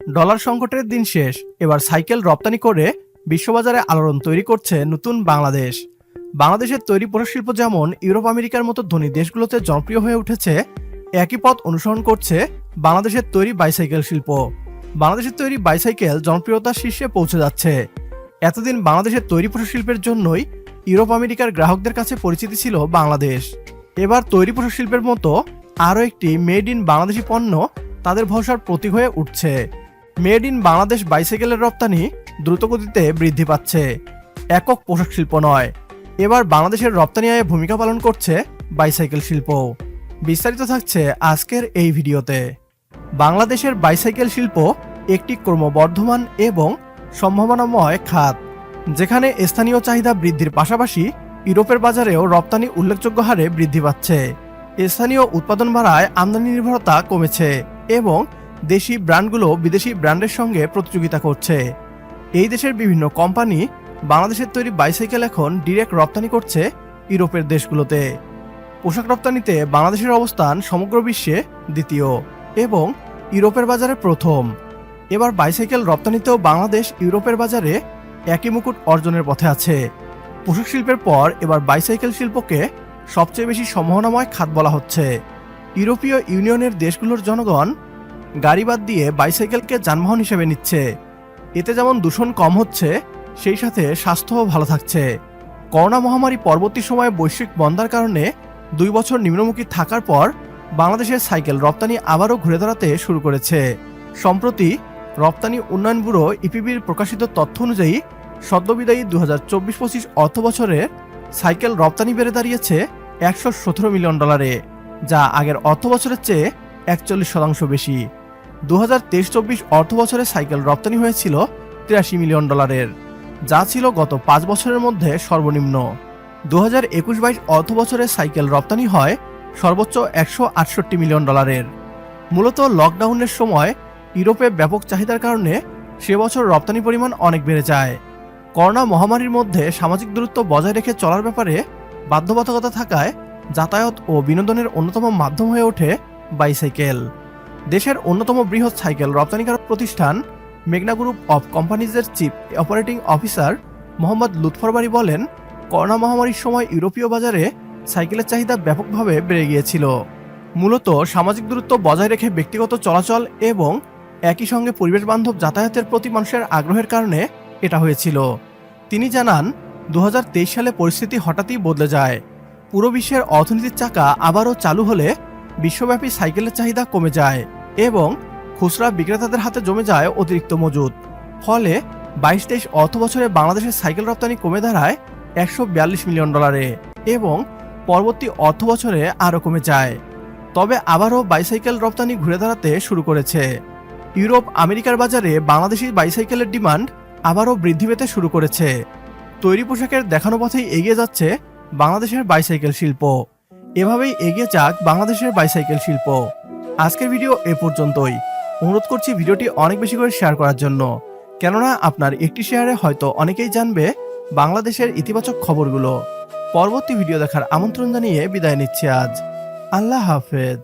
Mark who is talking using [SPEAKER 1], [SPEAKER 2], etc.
[SPEAKER 1] Dollar সংকটের দিন শেষ। এবার সাইকেল রপ্তানি করে বিশ্ববাজারে আলোড়ন তৈরি করছে নতুন বাংলাদেশ। বাংলাদেশের তৈরি পোশাক শিল্প যেমন ইউরোপ, আমেরিকার মতো ধনী দেশগুলোতে জনপ্রিয় হয়ে উঠেছে, একই পথ অনুসরণ করছে বাংলাদেশের তৈরি বাইসাইকেল শিল্প। বাংলাদেশের তৈরি বাইসাইকেল জনপ্রিয়তার শীর্ষে পৌঁছে যাচ্ছে। এতদিন বাংলাদেশের তৈরি পোশাক শিল্পের জন্যই ইউরোপ, আমেরিকার গ্রাহকদের কাছে পরিচিতি ছিল বাংলাদেশ। এবার তৈরি পোশাক শিল্পের মতো আরও একটি মেড ইন বাংলাদেশি পণ্য তাদের ভরসার প্রতীক হয়ে উঠছে। মেড ইন বাংলাদেশ বাইসাইকেলের রপ্তানি দ্রুতগতিতে বৃদ্ধি পাচ্ছে। একক পোশাক শিল্প নয়, এবার বাংলাদেশের রপ্তানি আয়ে ভূমিকা পালন করছে বাইসাইকেল শিল্প। বিস্তারিত থাকছে আজকের এই ভিডিওতে। বাংলাদেশের বাইসাইকেল শিল্প একটি ক্রমবর্ধমান এবং সম্ভাবনাময় খাত, যেখানে স্থানীয় চাহিদা বৃদ্ধির পাশাপাশি ইউরোপের বাজারেও রপ্তানি উল্লেখযোগ্য হারে বৃদ্ধি পাচ্ছে। স্থানীয় উৎপাদন বাড়ায় আমদানি নির্ভরতা কমেছে এবং দেশি ব্র্যান্ডগুলো বিদেশি ব্র্যান্ডের সঙ্গে প্রতিযোগিতা করছে। এই দেশের বিভিন্ন কোম্পানি বাংলাদেশের তৈরি বাইসাইকেল এখন ডিরেক্ট রপ্তানি করছে ইউরোপের দেশগুলোতে। পোশাক রপ্তানিতে বাংলাদেশের অবস্থান সমগ্র বিশ্বে দ্বিতীয় এবং ইউরোপের বাজারে প্রথম। এবার বাইসাইকেল রপ্তানিতেও বাংলাদেশ ইউরোপের বাজারে একই মুকুট অর্জনের পথে আছে। পোশাক শিল্পের পর এবার বাইসাইকেল শিল্পকে সবচেয়ে বেশি সম্ভাবনাময় খাত বলা হচ্ছে। ইউরোপীয় ইউনিয়নের দেশগুলোর জনগণ গাড়ি বাদ দিয়ে বাইসাইকেলকে যানবাহন হিসেবে নিচ্ছে। এতে যেমন দূষণ কম হচ্ছে, সেই সাথে স্বাস্থ্যও ভালো থাকছে। করোনা মহামারী পরবর্তী সময়ে বৈশ্বিক বন্দার কারণে দুই বছর নিম্নমুখী থাকার পর বাংলাদেশের সাইকেল রপ্তানি আবারও ঘুরে দাঁড়াতে শুরু করেছে। সম্প্রতি রপ্তানি উন্নয়ন ব্যুরো ইপিবির প্রকাশিত তথ্য অনুযায়ী সদ্যবিদায়ী দু হাজার চব্বিশ পঁচিশ অর্থ বছরে সাইকেল রপ্তানি বেড়ে দাঁড়িয়েছে একশো সতেরো মিলিয়ন ডলারে, যা আগের অর্থ বছরের চেয়ে একচল্লিশ শতাংশ বেশি। দু হাজার তেইশ চব্বিশ অর্থ বছরে সাইকেল রপ্তানি হয়েছিল তিরাশি মিলিয়ন ডলারের, যা ছিল গত পাঁচ বছরের মধ্যে সর্বনিম্ন। দু হাজার একুশ বাইশ অর্থ বছরে সাইকেল রপ্তানি হয় সর্বোচ্চ একশো আটষট্টি মিলিয়ন ডলারের। মূলত লকডাউনের সময় ইউরোপে ব্যাপক চাহিদার কারণে সে বছর রপ্তানি পরিমাণ অনেক বেড়ে যায়। করোনা মহামারীর মধ্যে সামাজিক দূরত্ব বজায় রেখে চলার ব্যাপারে বাধ্যবাধকতা থাকায় যাতায়াত ও বিনোদনের অন্যতম মাধ্যম হয়ে ওঠে বাইসাইকেল। দেশের অন্যতম বৃহৎ সাইকেল রপ্তানিকারক প্রতিষ্ঠান মেঘনা গ্রুপ অফ কোম্পানিজের চিফ অপারেটিং অফিসার মোহাম্মদ লুৎফরবাড়ি বলেন, করোনা মহামারীর সময় ইউরোপীয় বাজারে সাইকেলের চাহিদা ব্যাপকভাবে বেড়ে গিয়েছিল। মূলত সামাজিক দূরত্ব বজায় রেখে ব্যক্তিগত চলাচল এবং একই সঙ্গে পরিবেশ বান্ধব যাতায়াতের প্রতি মানুষের আগ্রহের কারণে এটা হয়েছিল। তিনি জানান দু হাজার তেইশ সালে পরিস্থিতি হঠাৎই বদলে যায়। পুরো বিশ্বের অর্থনীতির চাকা আবারও চালু হলে বিশ্বব্যাপী সাইকেলের চাহিদা কমে যায়। এবং খুচরা বিক্রেতাদের হাতে জমে যায় অতিরিক্ত মজুদ। ফলে বাইশ তেইশ অর্থ বছরে বাংলাদেশের সাইকেল রপ্তানি কমে দাঁড়ায় একশো বিয়াল্লিশ মিলিয়ন ডলারে এবং পরবর্তী অর্থ বছরে আরও কমে যায়। তবে আবারও বাইসাইকেল রপ্তানি ঘুরে দাঁড়াতে শুরু করেছে। ইউরোপ, আমেরিকার বাজারে বাংলাদেশি বাইসাইকেলের ডিমান্ড আবারও বৃদ্ধি পেতে শুরু করেছে। তৈরি পোশাকের দেখানো পথেই এগিয়ে যাচ্ছে বাংলাদেশের বাইসাইকেল শিল্প। এভাবেই এগিয়ে যাক বাংলাদেশের বাইসাইকেল শিল্প। আজকের ভিডিও এ পর্যন্তই। অনুরোধ করছি ভিডিওটি অনেক বেশি করে শেয়ার করার জন্য। কেননা আপনার একটি শেয়ারে হয়তো অনেকেই জানবে বাংলাদেশের ইতিবাচক খবরগুলো। পরবর্তী ভিডিও দেখার আমন্ত্রণ জানিয়ে বিদায় নিচ্ছে আজ। আল্লাহ হাফেজ।